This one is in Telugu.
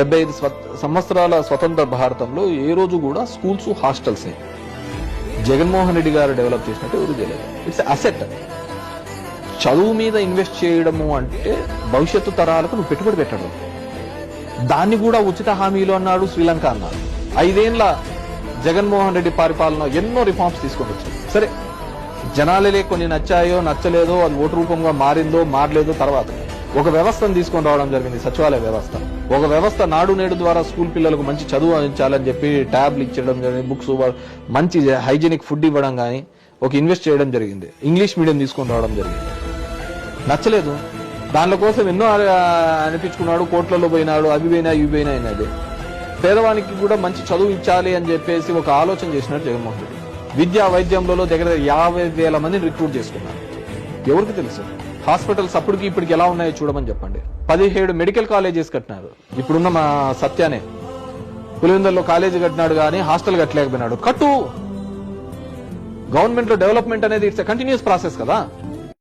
డెబ్బై ఐదు సంవత్సరాల స్వతంత్ర భారతంలో ఏ రోజు కూడా స్కూల్స్ హాస్టల్స్ జగన్మోహన్ రెడ్డి గారు డెవలప్ చేసినట్టు ఎవరు చేయలేదు. It's asset. చదువు మీద ఇన్వెస్ట్ చేయడము అంటే భవిష్యత్తు తరాలకు నువ్వు పెట్టుబడి పెట్టడం. దాన్ని కూడా ఉచిత హామీలు అన్నాడు శ్రీలంక అన్నాడు ఐదేండ్ల జగన్మోహన్ రెడ్డి పరిపాలన ఎన్నో రిఫార్మ్స్ తీసుకొని వచ్చాడు సరే జనాలే కొన్ని నచ్చాయో నచ్చలేదో అది ఓటు రూపంగా మారిందో మారలేదో తర్వాత. ఒక వ్యవస్థను తీసుకొని రావడం జరిగింది సచివాలయ వ్యవస్థ. ఒక వ్యవస్థ నాడు నేడు ద్వారా స్కూల్ పిల్లలకు మంచి చదువు అందించాలని చెప్పి ట్యాబ్లు ఇచ్చడం జరిగింది బుక్స్ మంచి హైజీనిక్ ఫుడ్ ఇవ్వడం కానీ ఒక ఇన్వెస్ట్ చేయడం జరిగింది. ఇంగ్లీష్ మీడియం తీసుకొని రావడం జరిగింది. నచ్చలేదు. దానిలో కోసం ఎన్నో అనిపించుకున్నాడు కోట్లలో పోయినాడు అవి పోయినా ఇవి పోయినా అయినది పేదవానికి కూడా మంచి చదువు ఇచ్చాలి అని చెప్పేసి ఒక ఆలోచన చేసినాడు జగన్మోహన్ రెడ్డి. విద్యా వైద్యంలో దగ్గర దగ్గర యాభై వేల మందిని రిక్రూట్ చేసుకున్నారు. ఎవరికి తెలుసు? హాస్పిటల్స్ అప్పటికి ఇప్పటికి ఎలా ఉన్నాయో చూడమని చెప్పండి. పదిహేడు మెడికల్ కాలేజెస్ కట్టినారు. ఇప్పుడున్న మా సత్యానే. పులివెందుల్లో కాలేజీ కట్టినాడు కానీ హాస్టల్ కట్టలేకపోయినాడు. కట్టు! గవర్నమెంట్లో డెవలప్మెంట్ అనేది ఇట్స్ కంటిన్యూస్ ప్రాసెస్ కదా.